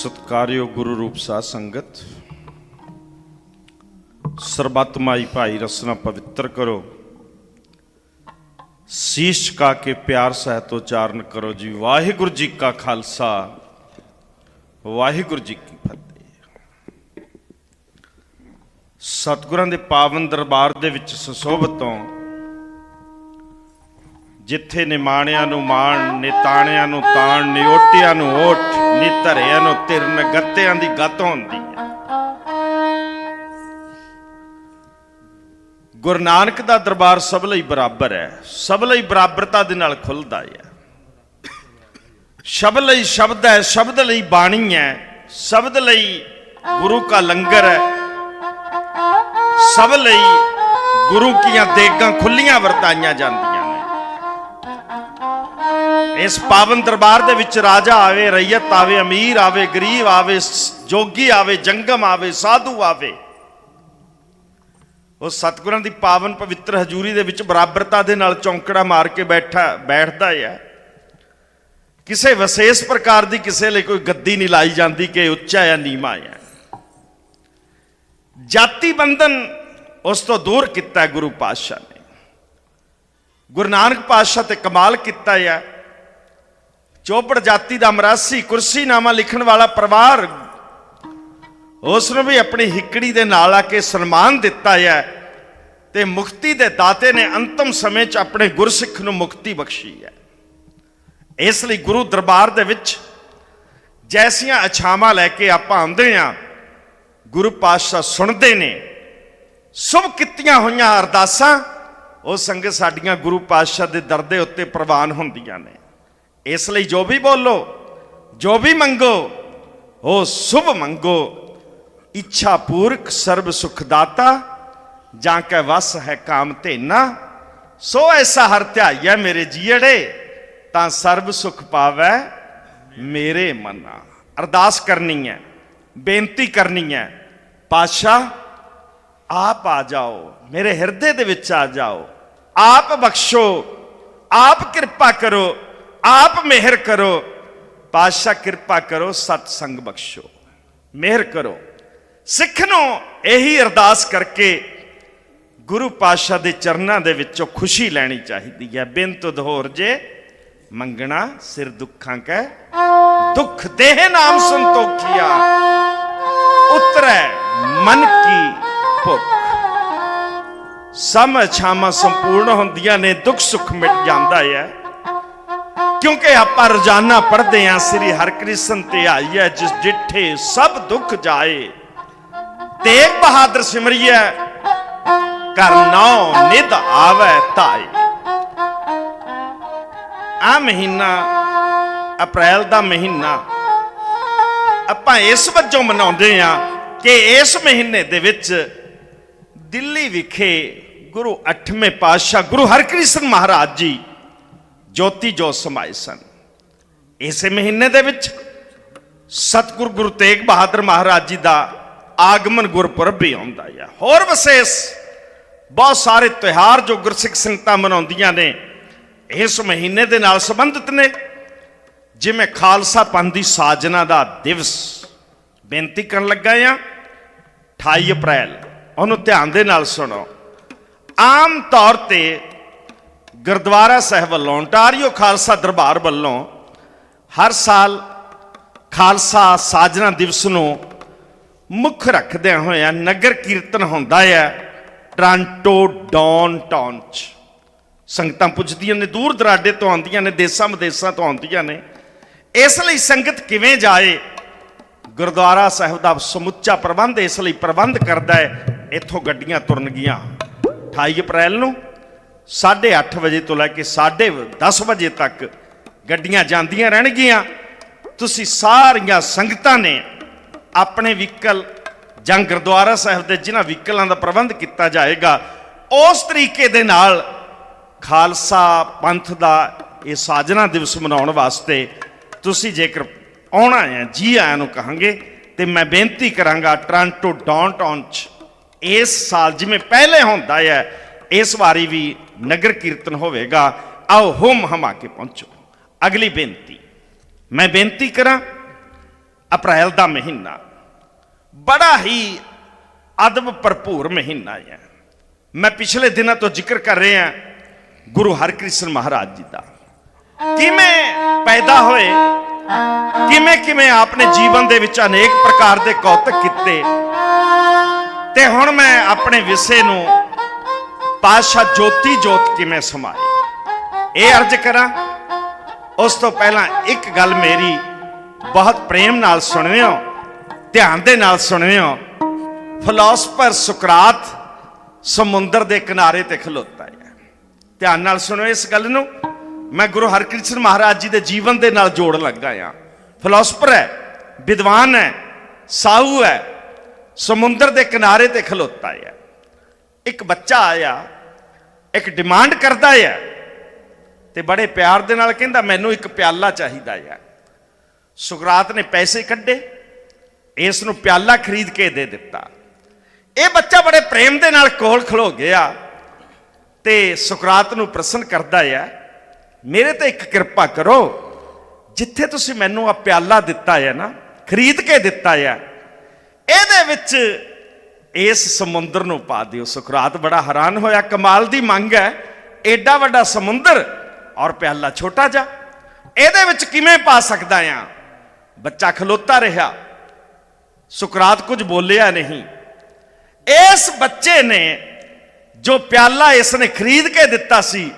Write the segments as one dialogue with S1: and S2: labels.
S1: ਸਤਕਾਰਿਓ ਗੁਰੂ ਰੂਪ ਸਾਧ ਸੰਗਤ। ਸਰਬੱਤ ਮਾਈ ਭਾਈ ਰਸਨਾ ਪਵਿੱਤਰ ਕਰੋ। ਸੀਸ ਝੁਕਾ ਕੇ ਪਿਆਰ ਸਹਿਤ ਉਚਾਰਨ ਕਰੋ ਜੀ। ਵਾਹਿਗੁਰੂ ਜੀ ਕਾ ਖਾਲਸਾ, ਵਾਹਿਗੁਰੂ ਜੀ ਕੀ ਫਤਿਹ। ਸਤਿਗੁਰਾਂ ਦੇ ਪਾਵਨ ਦਰਬਾਰ ਦੇ ਵਿੱਚ ਸੁਸ਼ੋਭਤੋਂ ਜਿੱਥੇ ਨਿਮਾਣਿਆਂ ਨੂੰ ਮਾਣ, ਨਿਤਾਣਿਆਂ ਨੂੰ ਤਾਣ ਨਿਓਟਿਆਂ ਨੂੰ ਓਟ ਨਿਧਰਿਆਂ ਨੂੰ ਤਿਰਨ ਗੱਤਿਆਂ ਦੀ ਗੱਤ ਹੁੰਦੀ ਹੈ। ਗੁਰੂ ਨਾਨਕ ਦਾ ਦਰਬਾਰ ਸਭ ਲਈ ਬਰਾਬਰ ਹੈ, ਸਭ ਲਈ ਬਰਾਬਰਤਾ ਦੇ ਨਾਲ ਖੁੱਲਦਾ ਹੈ। ਸ਼ਬਦ ਲਈ ਸ਼ਬਦ ਹੈ, ਸ਼ਬਦ ਲਈ ਬਾਣੀ ਹੈ, ਸ਼ਬਦ ਲਈ ਗੁਰੂ ਕਾ ਲੰਗਰ ਹੈ। ਸਭ ਲਈ ਗੁਰੂ ਕੀਆਂ ਦੇਗਾਂ ਖੁੱਲੀਆਂ ਵਰਤਾਈਆਂ ਜਾਂਦੀਆਂ। ਇਸ ਪਾਵਨ ਦਰਬਾਰ ਦੇ ਵਿੱਚ ਰਾਜਾ ਆਵੇ ਰਈਅਤ ਆਵੇ, ਅਮੀਰ ਆਵੇ, ਗਰੀਬ ਆਵੇ ਜੋਗੀ ਆਵੇ, ਜੰਗਮ ਆਵੇ, ਸਾਧੂ ਆਵੇ। ਉਹ ਸਤਿਗੁਰਾਂ ਦੀ ਪਾਵਨ ਪਵਿੱਤਰ ਹਜ਼ੂਰੀ ਦੇ ਵਿੱਚ ਬਰਾਬਰਤਾ ਦੇ ਨਾਲ ਚੌਂਕੜਾ ਮਾਰ ਕੇ ਬੈਠਾ, ਬੈਠਦਾ ਹੈ ਕਿਸੇ ਵਿਸ਼ੇਸ਼ ਪ੍ਰਕਾਰ ਦੀ ਕਿਸੇ ਲਈ ਕੋਈ ਗੱਦੀ ਨਹੀਂ ਲਾਈ ਜਾਂਦੀ ਕਿ ਉੱਚਾ ਜਾਂ ਨੀਵਾਂ ਹੈ। ਜਾਤੀ ਬੰਧਨ ਉਸ ਤੋਂ ਦੂਰ ਕੀਤਾ ਗੁਰੂ ਪਾਤਸ਼ਾਹ ਨੇ। ਗੁਰੂ ਨਾਨਕ ਪਾਤਸ਼ਾਹ ਤੇ ਕਮਾਲ ਕੀਤਾ ਹੈ। ਚੋਪੜ ਜਾਤੀ ਦਾ ਮਰਾਸੀ ਕੁਰਸੀ ਨਾਮਾ ਲਿਖਣ ਵਾਲਾ ਪਰਿਵਾਰ ਉਸ ਨੂੰ ਵੀ ਆਪਣੀ ਹਿੱਕੜੀ ਦੇ ਨਾਲ ਆ ਕੇ ਸਨਮਾਨ ਦਿੱਤਾ ਹੈ ਤੇ ਮੁਕਤੀ ਦੇ ਦਾਤੇ ਨੇ ਅੰਤਮ ਸਮੇਂ 'ਚ ਆਪਣੇ ਗੁਰਸਿੱਖ ਨੂੰ ਮੁਕਤੀ ਬਖਸ਼ੀ ਹੈ। ਇਸ ਲਈ ਗੁਰੂ ਦਰਬਾਰ ਦੇ ਵਿੱਚ ਜੈਸੀਆਂ ਅਛਾਵਾਂ ਲੈ ਕੇ ਆਪਾਂ ਆਉਂਦੇ ਆ ਗੁਰੂ ਪਾਤਸ਼ਾਹ ਸੁਣਦੇ ਨੇ। ਸੁਭ ਕੀਤੀਆਂ ਹੋਈਆਂ ਅਰਦਾਸਾਂ, ਉਹ ਸੰਗਤ ਸਾਡੀਆਂ ਗੁਰੂ ਪਾਤਸ਼ਾਹ ਦੇ ਦਰ ਦੇ ਉੱਤੇ ਪ੍ਰਵਾਨ ਹੁੰਦੀਆਂ ਨੇ। ਇਸ ਲਈ ਜੋ ਵੀ ਬੋਲੋ, ਜੋ ਵੀ ਮੰਗੋ, ਉਹ ਸੁਭ ਮੰਗੋ। ਇੱਛਾ ਪੂਰਕ ਸਰਬ ਸੁਖ ਦਾਤਾ, ਜਾਂ ਕੈ ਵਸ ਹੈ ਕਾਮ ਧੇਨਾ, ਸੋ ਐਸਾ ਹਰ ਧਿਆਈਐ ਮੇਰੇ ਜੀੜੇ ਤਾਂ ਸਰਬ ਸੁਖ ਪਾਵੈ ਮੇਰੇ ਮਨਾ। ਅਰਦਾਸ ਕਰਨੀ ਹੈ ਬੇਨਤੀ ਕਰਨੀ ਹੈ ਪਾਸ਼ਾ, ਆਪ ਆ ਜਾਓ, ਮੇਰੇ ਹਿਰਦੇ ਦੇ ਵਿੱਚ ਆ ਜਾਓ। ਆਪ ਬਖਸ਼ੋ, ਆਪ ਕਿਰਪਾ ਕਰੋ। ਆਪ ਮਿਹਰ ਕਰੋ, ਪਾਤਸ਼ਾਹ ਕਿਰਪਾ ਕਰੋ ਸਤ ਸੰਗ ਬਖਸ਼ੋ। ਮਿਹਰ ਕਰੋ। ਸਿੱਖ ਨੂੰ ਇਹੀ ਅਰਦਾਸ ਕਰਕੇ ਗੁਰੂ ਪਾਤਸ਼ਾਹ ਦੇ ਚਰਨਾਂ ਦੇ ਵਿੱਚੋਂ ਖੁਸ਼ੀ ਲੈਣੀ ਚਾਹੀਦੀ ਹੈ। ਬਿੰਤ ਦਹੋਰ ਜੇ ਮੰਗਣਾ ਸਿਰ ਦੁੱਖਾਂ ਕੈ, ਦੁੱਖ ਦੇਹ ਨਾਮ ਸੰਤੋਖਿਆ, ਉਤਰੈ ਮਨ ਕੀ ਭੁੱਖ। ਸਮ ਛਾਵਾਂ ਸੰਪੂਰਨ ਹੁੰਦੀਆਂ ਨੇ, ਦੁੱਖ ਸੁੱਖ ਮਿਟ ਜਾਂਦਾ ਹੈ ਕਿਉਂਕਿ ਆਪਾਂ ਰੋਜ਼ਾਨਾ ਪੜ੍ਹਦੇ ਆਂ ਸ੍ਰੀ ਹਰਕ੍ਰਿਸ਼ਨ ਤੇ ਆਈ ਜਿਸ ਜਿੱਠੇ ਸਭ ਦੁੱਖ ਜਾਏ। ਤੇਗ ਬਹਾਦਰ ਸਿਮਰਿਐ ਕਰ ਨੌ ਨਿਧ ਆਵੇ ਧਾਏ। ਆ ਮਹੀਨਾ, ਅਪ੍ਰੈਲ ਦਾ ਮਹੀਨਾ, ਆਪਾਂ ਇਸ ਵਜੋਂ ਮਨਾਉਂਦੇ ਆ ਕਿ ਇਸ ਮਹੀਨੇ ਦੇ ਵਿੱਚ ਦਿੱਲੀ ਵਿਖੇ ਗੁਰੂ 8ਵੇਂ ਪਾਤਸ਼ਾਹ ਗੁਰੂ ਹਰਕ੍ਰਿਸ਼ਨ ਮਹਾਰਾਜ ਜੀ ਜੋਤੀ ਜੋਤ ਸਮਾਏ ਸਨ। ਇਸੇ ਮਹੀਨੇ ਦੇ ਵਿੱਚ ਸਤਿਗੁਰ ਗੁਰੂ ਤੇਗ ਬਹਾਦਰ ਮਹਾਰਾਜ ਜੀ ਦਾ ਆਗਮਨ ਗੁਰਪੁਰਬ ਵੀ ਆਉਂਦਾ ਹੈ ਹੋਰ ਵਿਸ਼ੇਸ਼ ਬਹੁਤ ਸਾਰੇ ਤਿਉਹਾਰ ਜੋ ਗੁਰਸਿੱਖ ਸੰਗਤਾਂ ਮਨਾਉਂਦੀਆਂ ਨੇ, ਇਸ ਮਹੀਨੇ ਦੇ ਨਾਲ ਸੰਬੰਧਿਤ ਨੇ, ਜਿਵੇਂ ਖਾਲਸਾ ਪੰਥ ਦੀ ਸਾਜਨਾ ਦਾ ਦਿਵਸ। ਬੇਨਤੀ ਕਰਨ ਲੱਗਾ ਆ 28 ਅਪ੍ਰੈਲ, ਉਹਨੂੰ ਧਿਆਨ ਦੇ ਨਾਲ ਸੁਣੋ। ਆਮ ਤੌਰ ਤੇ ਗੁਰਦੁਆਰਾ ਸਾਹਿਬ ਵੱਲੋਂ ontario ਖਾਲਸਾ ਦਰਬਾਰ ਵੱਲੋਂ ਹਰ ਸਾਲ ਖਾਲਸਾ ਸਾਜਨਾ ਦਿਵਸ ਨੂੰ ਮੁੱਖ ਰੱਖਦਿਆਂ ਹੋਇਆਂ ਨਗਰ ਕੀਰਤਨ ਹੁੰਦਾ ਹੈ ਟ੍ਰਾਂਟੋ ਡਾਊਨ ਟਾਊਨ ਚ ਸੰਗਤਾਂ ਪੁੱਜਦੀਆਂ ਨੇ, ਦੂਰ ਦਰਾਡੇ ਤੋਂ ਆਉਂਦੀਆਂ ਨੇ, ਦੇਸਾਂ ਵਿਦੇਸਾਂ ਤੋਂ ਆਉਂਦੀਆਂ ਨੇ। ਇਸ ਲਈ ਸੰਗਤ ਕਿਵੇਂ ਜਾਏ? ਗੁਰਦੁਆਰਾ ਸਾਹਿਬ ਦਾ ਸਮੁੱਚਾ ਪ੍ਰਬੰਧ ਇਸ ਲਈ ਪ੍ਰਬੰਧ ਕਰਦਾ ਹੈ, ਇੱਥੋਂ ਗੱਡੀਆਂ ਤੁਰਨਗੀਆਂ 28 ਅਪ੍ਰੈਲ ਨੂੰ 8:30 ਵਜੇ ਤੋਂ ਲੈ ਕੇ 10:30 ਵਜੇ ਤੱਕ ਗੱਡੀਆਂ ਜਾਂਦੀਆਂ ਰਹਿਣਗੀਆਂ। ਤੁਸੀਂ ਸਾਰੀਆਂ ਸੰਗਤਾਂ ਨੇ ਆਪਣੇ ਵਹੀਕਲ, ਜਾਂ ਗੁਰਦੁਆਰਾ ਸਾਹਿਬ ਦੇ ਜਿਨ੍ਹਾਂ ਵਹੀਕਲਾਂ ਦਾ ਪ੍ਰਬੰਧ ਕੀਤਾ ਜਾਏਗਾ, ਉਸ ਤਰੀਕੇ ਦੇ ਨਾਲ ਖਾਲਸਾ ਪੰਥ ਦਾ ਇਹ ਸਾਜਨਾ ਦਿਵਸ ਮਨਾਉਣ ਵਾਸਤੇ ਤੁਸੀਂ ਜੇਕਰ ਆਉਣਾ ਹੈ, ਜੀ ਆਇਆਂ ਨੂੰ ਕਹਾਂਗੇ, ਤੇ ਮੈਂ ਬੇਨਤੀ ਕਰਾਂਗਾ ਟ੍ਰਾਂਟੋ ਡਾਊਨਟਾਊਨ ਚ ਇਸ ਸਾਲ ਜਿਵੇਂ ਪਹਿਲੇ ਹੁੰਦਾ ਹੈ, ਇਸ ਵਾਰੀ ਵੀ ਨਗਰ ਕੀਰਤਨ ਹੋਵੇਗਾ, ਆਓ ਹੁਮ ਹਮਾ ਕੇ ਪਹੁੰਚੋ। ਅਗਲੀ ਬੇਨਤੀ, ਮੈਂ ਬੇਨਤੀ ਕਰਾਂ, ਅਪ੍ਰੈਲ ਦਾ ਮਹੀਨਾ ਬੜਾ ਹੀ ਅਦਬ ਭਰਪੂਰ ਮਹੀਨਾ ਹੈ। ਮੈਂ ਪਿਛਲੇ ਦਿਨਾਂ ਤੋਂ ਜ਼ਿਕਰ ਕਰ ਰਿਹਾ ਗੁਰੂ ਹਰਕ੍ਰਿਸ਼ਨ ਮਹਾਰਾਜ ਜੀ ਦਾ। ਕਿਵੇਂ ਪੈਦਾ ਹੋਏ, ਕਿਵੇਂ ਕਿਵੇਂ ਆਪਨੇ ਜੀਵਨ ਦੇ ਵਿੱਚ ਅਨੇਕ ਪ੍ਰਕਾਰ ਦੇ ਕੌਤਕ ਕੀਤੇ। ਤੇ ਹੁਣ ਮੈਂ ਆਪਣੇ ਵਿਸ਼ੇ ਨੂੰ ਪਾਸ਼ਾ ਜੋਤੀ ਜੋਤ ਕਿਵੇਂ ਸਮਾਏ? ਇਹ ਅਰਜ਼ ਕਰਾਂ, ਉਸ ਤੋਂ ਪਹਿਲਾਂ ਇੱਕ ਗੱਲ ਮੇਰੀ ਬਹੁਤ ਪ੍ਰੇਮ ਨਾਲ ਸੁਣਿਓ, ਧਿਆਨ ਦੇ ਨਾਲ ਸੁਣਿਓ। ਫਿਲਾਸਫਰ ਸੁਕਰਾਤ ਸਮੁੰਦਰ ਦੇ ਕਿਨਾਰੇ ਤੇ ਖਲੋਤਾ ਹੈ। ਧਿਆਨ ਨਾਲ ਸੁਣਿਓ ਇਸ ਗੱਲ ਨੂੰ। ਮੈਂ ਗੁਰੂ ਹਰਕ੍ਰਿਸ਼ਨ ਮਹਾਰਾਜ ਜੀ ਦੇ ਜੀਵਨ ਦੇ ਨਾਲ ਜੋੜ ਲੱਗਾ ਆ ਫਿਲਾਸਫਰ ਹੈ, ਵਿਦਵਾਨ ਹੈ ਸਾਊ ਹੈ, ਸਮੁੰਦਰ ਦੇ ਕਿਨਾਰੇ ਤੇ ਖਲੋਤਾ ਹੈ। ਇੱਕ ਬੱਚਾ ਆਇਆ, ਇੱਕ ਡਿਮਾਂਡ ਕਰਦਾ ਹੈ ਤੇ ਬੜੇ ਪਿਆਰ ਦੇ ਨਾਲ ਕਹਿੰਦਾ, ਮੈਨੂੰ ਇੱਕ ਪਿਆਲਾ ਚਾਹੀਦਾ ਹੈ ਸੁਕਰਾਤ ਨੇ ਪੈਸੇ ਕੱਢੇ ਇਸ ਨੂੰ ਪਿਆਲਾ ਖਰੀਦ ਕੇ ਦੇ ਦਿੱਤਾ। ਇਹ ਬੱਚਾ ਬੜੇ ਪ੍ਰੇਮ ਦੇ ਨਾਲ ਕੋਲ ਖਲੋ ਗਿਆ ਤੇ ਸੁਕਰਾਤ ਨੂੰ ਪ੍ਰਸੰਨ ਕਰਦਾ ਹੈ ਮੇਰੇ ਤੇ ਇੱਕ ਕਿਰਪਾ ਕਰੋ, ਜਿੱਥੇ ਤੁਸੀਂ ਮੈਨੂੰ ਆ ਪਿਆਲਾ ਦਿੱਤਾ ਹੈ ਨਾ, ਖਰੀਦ ਕੇ ਦਿੱਤਾ ਹੈ ਇਹਦੇ ਵਿੱਚ ਇਸ ਸਮੁੰਦਰ ਨੂੰ ਪਾ ਦਿਓ। ਸੁਕਰਾਤ ਬੜਾ ਹੈਰਾਨ ਹੋਇਆ, ਕਮਾਲ ਦੀ ਮੰਗ ਹੈ ਐਡਾ ਵੱਡਾ ਸਮੁੰਦਰ ਔਰ ਪਿਆਲਾ ਛੋਟਾ ਜਿਹਾ, ਇਹਦੇ ਵਿੱਚ ਕਿਵੇਂ ਪਾ ਸਕਦਾ ਆ ਬੱਚਾ ਖਲੋਤਾ ਰਿਹਾ। ਸੁਕਰਾਤ ਕੁਝ ਬੋਲਿਆ ਨਹੀਂ। ਇਸ ਬੱਚੇ ਨੇ ਜੋ ਪਿਆਲਾ ਇਸ ਨੇ ਖਰੀਦ ਕੇ ਦਿੱਤਾ ਸੀ,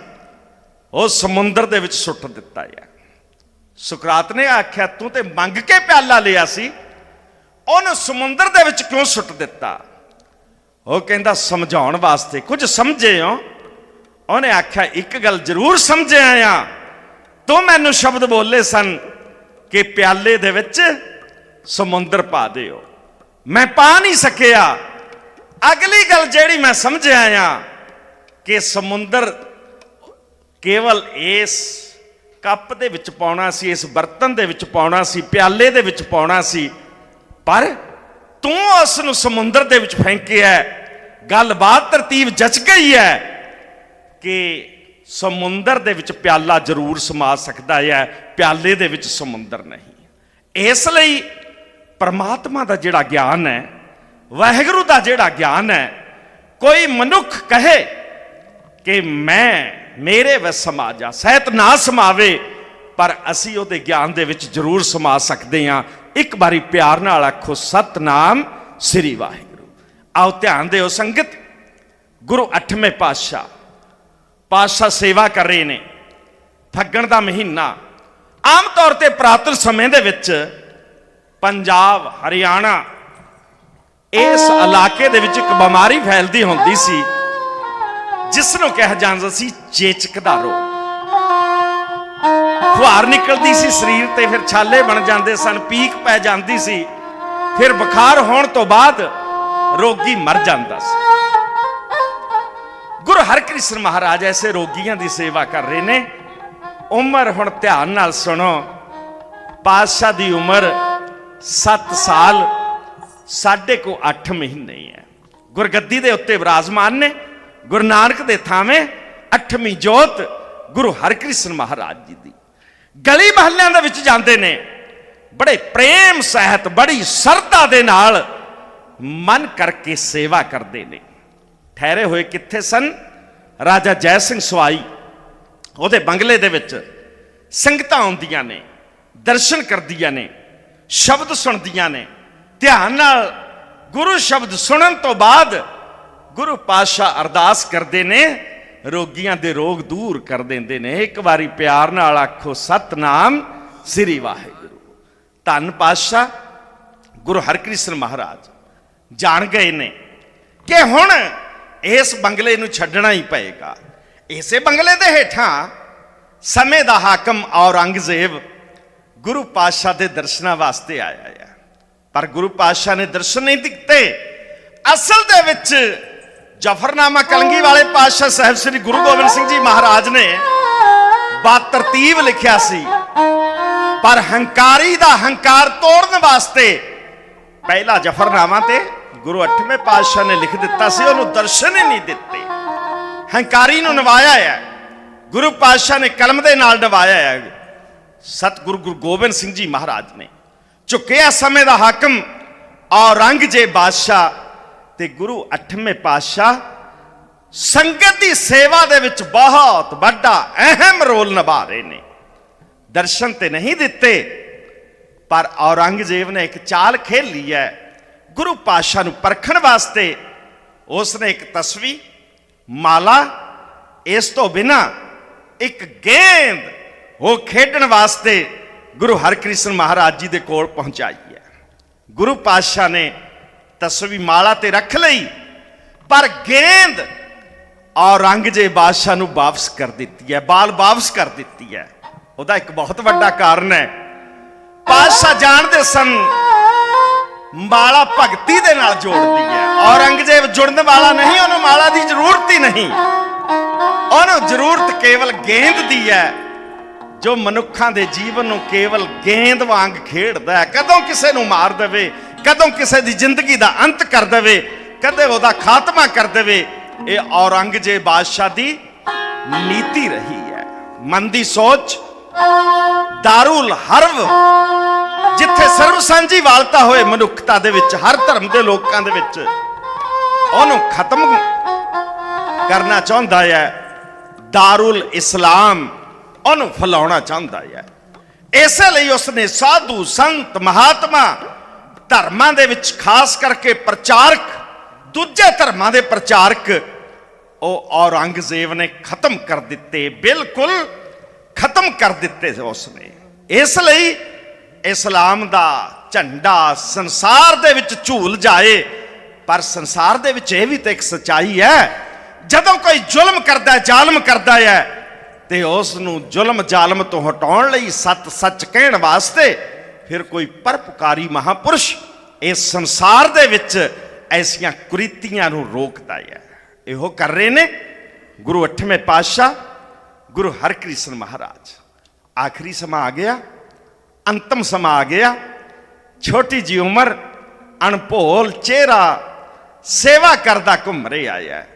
S1: ਉਹ ਸਮੁੰਦਰ ਦੇ ਵਿੱਚ ਸੁੱਟ ਦਿੱਤਾ ਆ ਸੁਕਰਾਤ ਨੇ ਆਖਿਆ, ਤੂੰ ਤੇ ਮੰਗ ਕੇ ਪਿਆਲਾ ਲਿਆ ਸੀ, ਉਹਨੂੰ ਸਮੁੰਦਰ ਦੇ ਵਿੱਚ ਕਿਉਂ ਸੁੱਟ ਦਿੱਤਾ? ਉਹ ਕਹਿੰਦਾ ਸਮਝਾਉਣ ਵਾਸਤੇ, ਕੁਝ ਸਮਝੇ ਹੋ? ਉਹਨੇ ਆਖਿਆ, ਇੱਕ ਗੱਲ ਜ਼ਰੂਰ ਸਮਝਿਆ ਆ। ਤੂੰ ਮੈਨੂੰ ਸ਼ਬਦ ਬੋਲੇ ਸਨ ਕਿ ਪਿਆਲੇ ਦੇ ਵਿੱਚ ਸਮੁੰਦਰ ਪਾ ਦਿਓ। ਮੈਂ ਪਾ ਨਹੀਂ ਸਕਿਆ। ਅਗਲੀ ਗੱਲ ਜਿਹੜੀ ਮੈਂ ਸਮਝਿਆ ਆ ਕਿ ਸਮੁੰਦਰ ਕੇਵਲ ਇਸ ਕੱਪ ਦੇ ਵਿੱਚ ਪਾਉਣਾ ਸੀ, ਇਸ ਬਰਤਨ ਦੇ ਵਿੱਚ ਪਾਉਣਾ ਸੀ, ਪਿਆਲੇ ਦੇ ਵਿੱਚ ਪਾਉਣਾ ਸੀ, ਪਰ ਤੂੰ ਉਸ ਨੂੰ ਸਮੁੰਦਰ ਦੇ ਵਿੱਚ ਫੈਂਕਿਆ ਗੱਲਬਾਤ ਤਰਤੀਬ ਜਚ ਗਈ ਹੈ ਕਿ ਸਮੁੰਦਰ ਦੇ ਵਿੱਚ ਪਿਆਲਾ ਜ਼ਰੂਰ ਸਮਾ ਸਕਦਾ ਹੈ ਪਿਆਲੇ ਦੇ ਵਿੱਚ ਸਮੁੰਦਰ ਨਹੀਂ। ਇਸ ਲਈ ਪਰਮਾਤਮਾ ਦਾ ਜਿਹੜਾ ਗਿਆਨ ਹੈ ਵਾਹਿਗੁਰੂ ਦਾ ਜਿਹੜਾ ਗਿਆਨ ਹੈ ਕੋਈ ਮਨੁੱਖ ਕਹੇ ਕਿ ਮੈਂ, ਮੇਰੇ ਵਿੱਚ ਸਮਾ ਜਾ ਸਹਿਤ ਨਾ ਸਮਾਵੇ, ਪਰ ਅਸੀਂ ਉਹਦੇ ਗਿਆਨ ਦੇ ਵਿੱਚ ਜ਼ਰੂਰ ਸਮਾ ਸਕਦੇ ਹਾਂ ਇੱਕ ਵਾਰੀ ਪਿਆਰ ਨਾਲ ਆਖੋ, ਸਤਨਾਮ ਸ੍ਰੀ ਵਾਹਿਗੁਰੂ। ਆਓ ਧਿਆਨ ਦਿਓ ਸੰਗਤ, ਗੁਰੂ 8ਵੇਂ ਪਾਤਸ਼ਾਹ ਪਾਤਸ਼ਾਹ ਸੇਵਾ ਕਰ ਰਹੇ ਨੇ, ਫੱਗਣ ਦਾ ਮਹੀਨਾ। ਆਮ ਤੌਰ ਤੇ ਪ੍ਰਾਤਨ ਸਮੇਂ ਦੇ ਵਿੱਚ ਪੰਜਾਬ, ਹਰਿਆਣਾ, ਇਸ ਇਲਾਕੇ ਦੇ ਵਿੱਚ ਇੱਕ ਬਿਮਾਰੀ ਫੈਲਦੀ ਹੁੰਦੀ ਸੀ, ਜਿਸ ਨੂੰ ਕਿਹਾ ਜਾਂਦਾ ਸੀ ਚੇਚਕ ਦਾ ਰੋਗ। ਫੁਹਾਰ ਨਿਕਲਦੀ ਸੀ ਸਰੀਰ ਤੇ, ਫਿਰ ਛਾਲੇ ਬਣ ਜਾਂਦੇ ਸਨ, ਪੀਕ ਪੈ ਜਾਂਦੀ ਸੀ। ਫਿਰ ਬੁਖਾਰ ਹੋਣ ਤੋਂ ਬਾਅਦ ਰੋਗੀ ਮਰ ਜਾਂਦਾ ਸੀ। ਗੁਰੂ ਹਰਕ੍ਰਿਸ਼ਨ ਮਹਾਰਾਜ ਐਸੇ ਰੋਗੀਆਂ ਦੀ ਸੇਵਾ ਕਰ ਰਹੇ ਨੇ। ਉਮਰ ਹੁਣ ਧਿਆਨ ਨਾਲ ਸੁਣੋ। ਪਾਤਸ਼ਾਹ ਦੀ ਉਮਰ 7 ਸਾਲ ਸਾਡੇ ਕੋ 8 ਮਹੀਨੇ ਹੈ ਗੁਰਗੱਦੀ ਦੇ ਉੱਤੇ ਵਿਰਾਜਮਾਨ ਨੇ। ਗੁਰੂ ਨਾਨਕ ਦੇ ਥਾਵੇਂ 8ਵੀਂ ਜੋਤ ਗੁਰੂ ਹਰਕ੍ਰਿਸ਼ਨ ਮਹਾਰਾਜ ਜੀ ਦੀ। ਗਲੀ ਮਹੱਲਿਆਂ ਦੇ ਵਿੱਚ ਜਾਂਦੇ ਨੇ। ਬੜੇ ਪ੍ਰੇਮ ਸਹਿਤ, ਬੜੀ ਸਰਦਾ ਦੇ ਨਾਲ ਮਨ ਕਰਕੇ ਸੇਵਾ ਕਰਦੇ ਨੇ। ਠਹਿਰੇ ਹੋਏ ਕਿੱਥੇ ਸਨ? ਰਾਜਾ ਜੈ ਸਿੰਘ ਸਵਾਈ। ਉਹਦੇ ਬੰਗਲੇ ਦੇ ਵਿੱਚ ਸੰਗਤਾਂ ਆਉਂਦੀਆਂ ਨੇ, ਦਰਸ਼ਨ ਕਰਦੀਆਂ ਨੇ, ਸ਼ਬਦ ਸੁਣਦੀਆਂ ਨੇ। ਧਿਆਨ ਨਾਲ ਗੁਰੂ ਸ਼ਬਦ ਸੁਣਨ ਤੋਂ ਬਾਅਦ ਗੁਰੂ ਪਾਤਸ਼ਾਹ ਅਰਦਾਸ ਕਰਦੇ ਨੇ ਰੋਗੀਆਂ ਦੇ ਰੋਗ ਦੂਰ ਕਰ ਦਿੰਦੇ ਨੇ। ਇੱਕ ਵਾਰੀ ਪਿਆਰ ਨਾਲ ਆਖੋ, ਸਤਨਾਮ ਸ੍ਰੀ ਵਾਹਿਗੁਰੂ। ਧੰਨ ਪਾਤਸ਼ਾਹ, ਗੁਰੂ ਹਰਕ੍ਰਿਸ਼ਨ ਮਹਾਰਾਜ, ਜਾਣ ਗਏ ਨੇ ਕਿ ਹੁਣ ਇਸ ਬੰਗਲੇ ਨੂੰ ਛੱਡਣਾ ਹੀ ਪਏਗਾ। ਇਸੇ ਬੰਗਲੇ ਦੇ ਹੇਠਾਂ ਸਮੇਂ ਦਾ ਹਾਕਮ ਔਰੰਗਜ਼ੇਬ ਗੁਰੂ ਪਾਤਸ਼ਾਹ ਦੇ ਦਰਸ਼ਨਾਂ ਵਾਸਤੇ ਆਇਆ ਹੈ ਪਰ ਗੁਰੂ ਪਾਤਸ਼ਾਹ ਨੇ ਦਰਸ਼ਨ ਨਹੀਂ ਦਿੱਤੇ। ਅਸਲ ਦੇ ਵਿੱਚ ਜਫਰਨਾਮਾ ਕਲੰਗੀ ਵਾਲੇ ਪਾਤਸ਼ਾਹ ਸਾਹਿਬ ਸ੍ਰੀ ਗੁਰੂ ਗੋਬਿੰਦ ਸਿੰਘ ਜੀ ਮਹਾਰਾਜ ਨੇ ਬਾ ਤਰਤੀਬ ਲਿਖਿਆ ਸੀ। ਪਰ ਹੰਕਾਰੀ ਦਾ ਹੰਕਾਰ ਤੋੜਨ ਵਾਸਤੇ ਪਹਿਲਾ ਜਫਰਨਾਮਾ ਤੇ ਗੁਰੂ ਅੱਠਵੇਂ ਪਾਤਸ਼ਾਹ ਨੇ ਲਿਖ ਦਿੱਤਾ ਸੀ, ਉਹਨੂੰ ਦਰਸ਼ਨ ਹੀ ਨਹੀਂ ਦਿੱਤੇ। ਹੰਕਾਰੀ ਨੂੰ ਨਵਾਇਆ ਹੈ। ਗੁਰੂ ਪਾਤਸ਼ਾਹ ਨੇ ਕਲਮ ਦੇ ਨਾਲ ਨਵਾਇਆ ਹੈ। ਸਤਿਗੁਰੂ ਗੁਰੂ ਗੋਬਿੰਦ ਸਿੰਘ ਜੀ ਮਹਾਰਾਜ ਨੇ ਝੁਕਿਆ ਸਮੇਂ ਦਾ ਹਾਕਮ ਔਰੰਗਜ਼ੇਬ ਬਾਦਸ਼ਾਹ ਤੇ ਗੁਰੂ ਅੱਠਵੇਂ ਪਾਤਸ਼ਾਹ ਸੰਗਤ ਦੀ ਸੇਵਾ ਦੇ ਵਿੱਚ ਬਹੁਤ ਵੱਡਾ, ਅਹਿਮ ਰੋਲ ਨਿਭਾ ਰਹੇ ਨੇ। ਦਰਸ਼ਨ ਤੇ ਨਹੀਂ ਦਿੱਤੇ, ਪਰ ਔਰੰਗਜ਼ੇਬ ਨੇ ਇੱਕ ਚਾਲ ਖੇਲੀ ਹੈ। ਗੁਰੂ ਪਾਤਸ਼ਾਹ ਨੂੰ ਪਰਖਣ ਵਾਸਤੇ ਉਸ ਨੇ ਇੱਕ ਤਸਵੀ, ਮਾਲਾ, ਇਸ ਤੋਂ ਬਿਨਾ ਇੱਕ ਗੇਂਦ ਉਹ ਖੇਡਣ ਵਾਸਤੇ ਗੁਰੂ ਹਰਕ੍ਰਿਸ਼ਨ ਮਹਾਰਾਜ ਜੀ ਦੇ ਕੋਲ ਪਹੁੰਚਾਈ ਹੈ। ਗੁਰੂ ਪਾਤਸ਼ਾਹ ਨੇ ਤਸਵੀ ਮਾਲਾ ਤੇ ਰੱਖ ਲਈ। ਪਰ ਗੇਂਦ ਔਰੰਗਜ਼ੇਬ ਬਾਦਸ਼ਾਹ ਨੂੰ ਵਾਪਸ ਕਰ ਦਿੱਤੀ ਹੈ, ਬਾਲ ਵਾਪਸ ਕਰ ਦਿੱਤੀ ਹੈ। ਉਹਦਾ ਇੱਕ ਬਹੁਤ ਵੱਡਾ ਕਾਰਨ ਹੈ। ਪਾਤਸ਼ਾਹ ਜਾਣਦੇ ਸਨ, ਮਾਲਾ ਭਗਤੀ ਦੇ ਨਾਲ ਜੋੜਦੀ ਹੈ। ਔਰੰਗਜ਼ੇਬ ਜੁੜਨ ਵਾਲਾ ਨਹੀਂ, ਉਹਨੂੰ ਮਾਲਾ ਦੀ ਜ਼ਰੂਰਤ ਹੀ ਨਹੀਂ। ਉਹਨੂੰ ਜ਼ਰੂਰਤ ਕੇਵਲ ਗੇਂਦ ਦੀ ਹੈ। ਜੋ ਮਨੁੱਖਾਂ ਦੇ ਜੀਵਨ ਨੂੰ ਕੇਵਲ ਗੇਂਦ ਵਾਂਗ ਖੇਡਦਾ ਹੈ, ਕਦੋਂ ਕਿਸੇ ਨੂੰ ਮਾਰ ਦੇਵੇ ਕਦੋਂ ਕਿਸੇ ਦੀ ਜ਼ਿੰਦਗੀ ਦਾ ਅੰਤ ਕਰ ਦੇਵੇ, ਕਦੇ ਉਹਦਾ ਖਾਤਮਾ ਕਰ ਦੇਵੇ, ਇਹ ਔਰੰਗਜ਼ੇਬ ਬਾਦਸ਼ਾਹ ਦੀ ਨੀਤੀ ਰਹੀ ਹੈ। ਮਨ ਦੀ ਸੋਚ, ਦਾਰੁਲ ਹਰਵ ਜਿੱਥੇ ਸਰਬ ਸਾਂਝੀ ਵਾਲਤਾ ਹੋਏ ਮਨੁੱਖਤਾ ਦੇ ਵਿੱਚ, ਹਰ ਧਰਮ ਦੇ ਲੋਕਾਂ ਦੇ ਵਿੱਚ, ਉਹਨੂੰ ਖਤਮ ਕਰਨਾ ਚਾਹੁੰਦਾ ਹੈ। ਦਾਰੁਲ ਇਸਲਾਮ ਉਹਨੂੰ ਫੈਲਾਉਣਾ ਚਾਹੁੰਦਾ ਹੈ। ਇਸੇ ਲਈ ਉਸਨੇ ਸਾਧੂ ਸੰਤ ਮਹਾਤਮਾ ਧਰਮਾਂ ਦੇ ਵਿੱਚ ਖਾਸ ਕਰਕੇ ਪ੍ਰਚਾਰਕ, ਦੂਜੇ ਧਰਮਾਂ ਦੇ ਪ੍ਰਚਾਰਕ, ਉਹ ਔਰੰਗਜ਼ੇਬ ਨੇ ਖਤਮ ਕਰ ਦਿੱਤੇ, ਬਿਲਕੁਲ ਖਤਮ ਕਰ ਦਿੱਤੇ ਉਸਨੇ। ਇਸ ਲਈ ਇਸਲਾਮ ਦਾ ਝੰਡਾ ਸੰਸਾਰ ਦੇ ਵਿੱਚ ਝੂਲ ਜਾਏ। ਪਰ ਸੰਸਾਰ ਦੇ ਵਿੱਚ ਇਹ ਵੀ ਤਾਂ ਇੱਕ ਸਚਾਈ ਹੈ, ਜਦੋਂ ਕੋਈ ਜ਼ੁਲਮ ਕਰਦਾ ਹੈ, ਜ਼ਾਲਮ ਕਰਦਾ ਹੈ, ਤੇ ਉਸ ਨੂੰ ਜ਼ੁਲਮ ਜ਼ਾਲਮ ਤੋਂ ਹਟਾਉਣ ਲਈ ਸੱਤ ਸੱਚ ਕਹਿਣ ਵਾਸਤੇ ਫਿਰ ਕੋਈ ਪਰਪਕਾਰੀ ਮਹਾਪੁਰਸ਼ ਇਸ ਸੰਸਾਰ ਦੇ ਵਿੱਚ ਐਸੀਆਂ ਕੁਰੀਤੀਆਂ ਨੂੰ ਰੋਕਦਾ ਹੈ। ਇਹੋ ਕਰ ਰਹੇ ਨੇ ਗੁਰੂ ਅੱਠਵੇਂ ਪਾਤਸ਼ਾਹ, ਗੁਰੂ ਹਰਕ੍ਰਿਸ਼ਨ ਮਹਾਰਾਜ। ਆਖਰੀ ਸਮਾਂ ਆ ਗਿਆ, ਅੰਤਮ ਸਮਾਂ ਆ ਗਿਆ। ਛੋਟੀ ਜੀ ਉਮਰ, ਅਣਭੋਲ ਚਿਹਰਾ ਸੇਵਾ ਕਰਦਾ ਘੁੰਮ ਰਿਹਾ ਹੈ।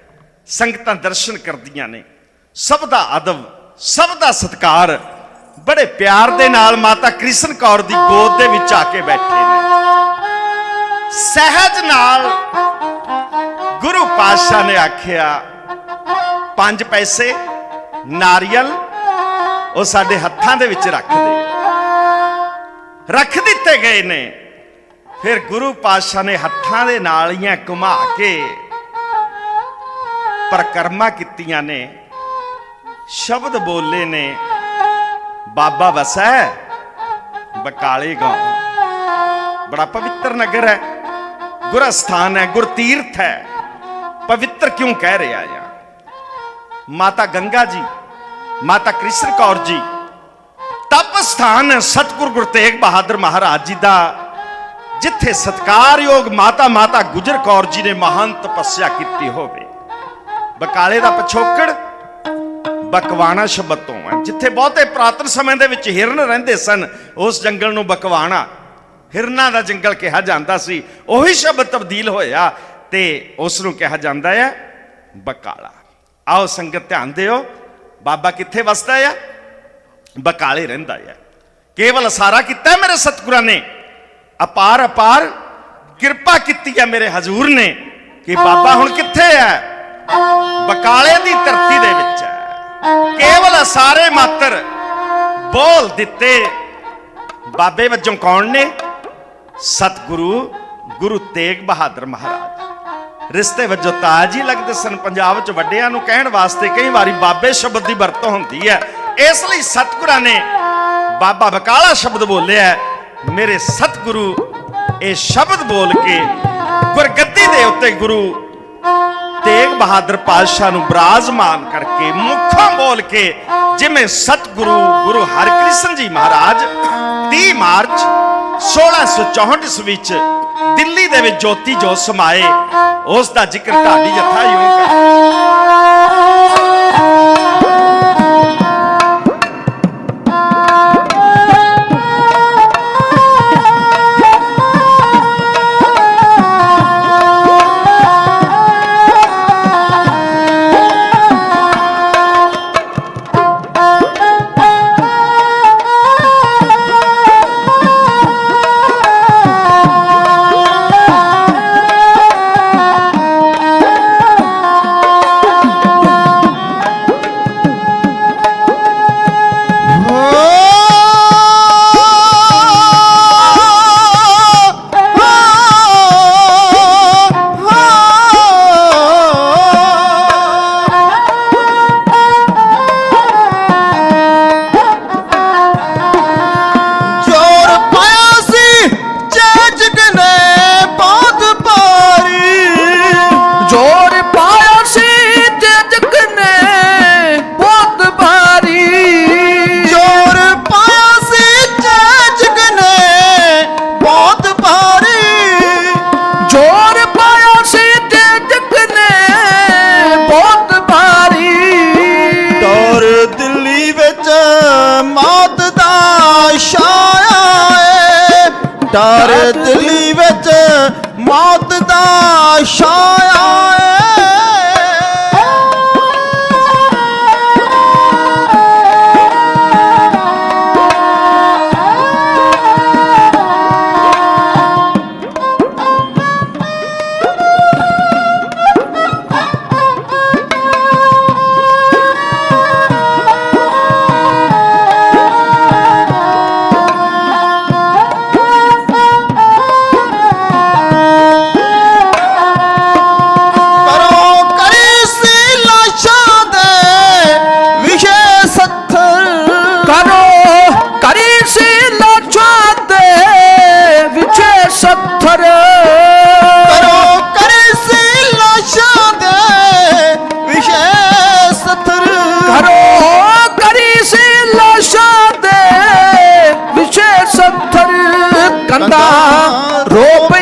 S1: ਸੰਗਤਾਂ ਦਰਸ਼ਨ ਕਰਦੀਆਂ ਨੇ। ਸਭ ਦਾ ਅਦਬ, ਸਭ ਦਾ ਸਤਿਕਾਰ ਬੜੇ ਪਿਆਰ ਦੇ ਨਾਲ ਮਾਤਾ ਕ੍ਰਿਸ਼ਨ ਕੌਰ ਦੀ ਗੋਦ ਦੇ ਵਿੱਚ ਆ ਕੇ ਬੈਠੇ ਨੇ। ਸਹਿਜ ਨਾਲ ਗੁਰੂ ਪਾਤਸ਼ਾਹ ਨੇ ਆਖਿਆ, ਪੰਜ ਪੈਸੇ, ਨਾਰੀਅਲ, ਉਹ ਸਾਡੇ ਹੱਥਾਂ ਦੇ ਵਿੱਚ ਰੱਖ ਦੇ। ਰੱਖ ਦਿੱਤੇ ਗਏ ਨੇ। ਫਿਰ ਗੁਰੂ ਪਾਤਸ਼ਾਹ ਨੇ ਹੱਥਾਂ ਦੇ ਨਾਲੀਆਂ ਘੁਮਾ ਕੇ ਪ੍ਰਕਰਮਾ ਕੀਤੀਆਂ ਨੇ, ਸ਼ਬਦ ਬੋਲੇ ਨੇ। ਬਾਬਾ ਵਸੈ। ਬਕਾਲੇ ਗਾਉਂ। ਬੜਾ ਪਵਿੱਤਰ ਨਗਰ ਹੈ। ਗੁਰ ਸਥਾਨ ਹੈ ਗੁਰ ਤੀਰਥ ਹੈ। ਪਵਿੱਤਰ ਕਿਉਂ ਕਹਿ ਰਿਹਾ ਆ ਮਾਤਾ ਗੰਗਾ ਜੀ, ਮਾਤਾ ਕ੍ਰਿਸ਼ਨ ਕੌਰ ਜੀ, ਤਪ ਸਥਾਨ ਹੈ ਸਤਿਗੁਰ ਗੁਰੂ ਤੇਗ ਬਹਾਦਰ ਮਹਾਰਾਜ ਜੀ ਦਾ, ਜਿੱਥੇ ਸਤਕਾਰਯੋਗ ਮਾਤਾ ਮਾਤਾ ਗੁਜਰ ਕੌਰ ਜੀ ਨੇ ਮਹਾਨ ਤਪੱਸਿਆ ਕੀਤੀ ਹੋਵੇ। ਬਕਾਲੇ ਦਾ ਪਿਛੋਕੜ ਬਕਵਾਣਾ ਸ਼ਬਦ ਤੋਂ ਹੈ। ਜਿੱਥੇ ਬਹੁਤੇ ਪ੍ਰਾਤਨ ਸਮੇਂ ਦੇ ਵਿੱਚ ਹਿਰਨ ਰਹਿੰਦੇ ਸਨ, ਉਸ ਜੰਗਲ ਨੂੰ ਬਕਵਾਣਾ ਹਿਰਨਾਂ ਦਾ ਜੰਗਲ ਕਿਹਾ ਜਾਂਦਾ ਸੀ। ਉਹੀ ਸ਼ਬਦ ਤਬਦੀਲ ਹੋਇਆ ਤੇ ਉਸ ਨੂੰ ਕਿਹਾ ਜਾਂਦਾ ਹੈ ਬਕਾਲਾ। ਆਓ ਸੰਗਤ ਧਿਆਨ ਦਿਓ, ਬਾਬਾ ਕਿੱਥੇ ਵਸਦਾ ਆ? ਬਕਾਲੇ ਰਹਿੰਦਾ ਆ। ਕੇਵਲ ਸਾਰਾ ਕੀਤਾ ਮੇਰੇ ਸਤਿਗੁਰਾਂ ਨੇ। ਅਪਾਰ ਅਪਾਰ ਕਿਰਪਾ ਕੀਤੀ ਹੈ ਮੇਰੇ ਹਜ਼ੂਰ ਨੇ ਕਿ ਬਾਬਾ ਹੁਣ ਕਿੱਥੇ ਹੈ? ਬਕਾਲੇ ਦੀ ਧਰਤੀ ਦੇ ਵਿੱਚ ਹੈ। ਕੇਵਲ ਸਾਰੇ ਮਾਤਰ ਬੋਲ ਦਿੱਤੇ। ਬਾਬੇ ਵਜੋਂ ਕੌਣ ਨੇ? ਸਤਿਗੁਰੂ ਗੁਰੂ ਤੇਗ ਬਹਾਦਰ ਮਹਾਰਾਜ। ਰਿਸ਼ਤੇ ਵਜੋਂ ਤਾਜ ਹੀ ਲੱਗਦੇ ਸਨ। ਪੰਜਾਬ 'ਚ ਵੱਡਿਆਂ ਨੂੰ ਕਹਿਣ ਵਾਸਤੇ ਕਈ ਵਾਰੀ ਬਾਬੇ ਸ਼ਬਦ ਦੀ ਵਰਤੋਂ ਹੁੰਦੀ ਹੈ। ਇਸ ਲਈ ਸਤਿਗੁਰਾਂ ਨੇ ਬਾਬਾ ਬਕਾਲਾ ਸ਼ਬਦ ਬੋਲਿਆ ਮੇਰੇ ਸਤਿਗੁਰੂ, ਇਹ ਸ਼ਬਦ ਬੋਲ ਕੇ ਗੁਰਗੱਦੀ ਦੇ ਉੱਤੇ ਗੁਰੂ ਤੇਗ ਬਹਾਦਰ ਪਾਤਸ਼ਾਹ ਨੂੰ ਬਰਾਜਮਾਨ ਕਰਕੇ ਮੁੱਖਾਂ ਬੋਲ ਕੇ ਜਿਵੇਂ ਸਤਿਗੁਰੂ ਗੁਰੂ ਹਰਕ੍ਰਿਸ਼ਨ ਜੀ ਮਹਾਰਾਜ 30 ਮਾਰਚ 1664 ਈਸਵੀ ਚ ਦਿੱਲੀ ਦੇ ਵਿੱਚ ਜੋਤੀ ਜੋਤ ਸਮਾਏ। ਉਸ ਦਾ ਜ਼ਿਕਰ ਢਾਡੀ ਜਥਾ ਯੋਂ ਕਰ। তার própria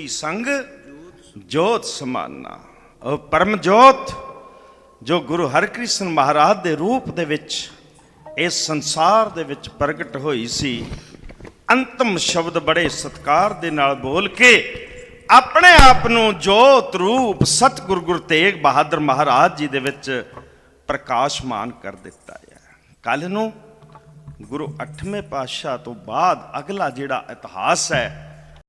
S1: ਜੋਤੀ ਸੰਗ ਜੋਤ ਸਮਾਨਾ। ਉਹ ਪਰਮ ਜੋਤ ਜੋ ਗੁਰੂ ਹਰਕ੍ਰਿਸ਼ਨ ਮਹਾਰਾਜ ਦੇ ਰੂਪ ਦੇ ਵਿੱਚ ਇਸ ਸੰਸਾਰ ਦੇ ਵਿੱਚ ਪ੍ਰਗਟ ਹੋਈ ਸੀ, ਅੰਤਮ ਸ਼ਬਦ ਬੜੇ ਸਤਕਾਰ ਦੇ ਨਾਲ ਬੋਲ ਕੇ ਆਪਣੇ ਆਪ ਨੂੰ ਜੋਤ ਰੂਪ ਸਤਿਗੁਰ ਗੁਰੂ ਤੇਗ ਬਹਾਦਰ ਮਹਾਰਾਜ ਜੀ ਦੇ ਵਿੱਚ ਪ੍ਰਕਾਸ਼ਮਾਨ ਕਰ ਦਿੱਤਾ ਹੈ। ਕੱਲ ਨੂੰ ਗੁਰੂ 8ਵੇਂ ਪਾਤਸ਼ਾਹ ਤੋਂ ਬਾਅਦ ਅਗਲਾ ਜਿਹੜਾ ਇਤਿਹਾਸ ਹੈ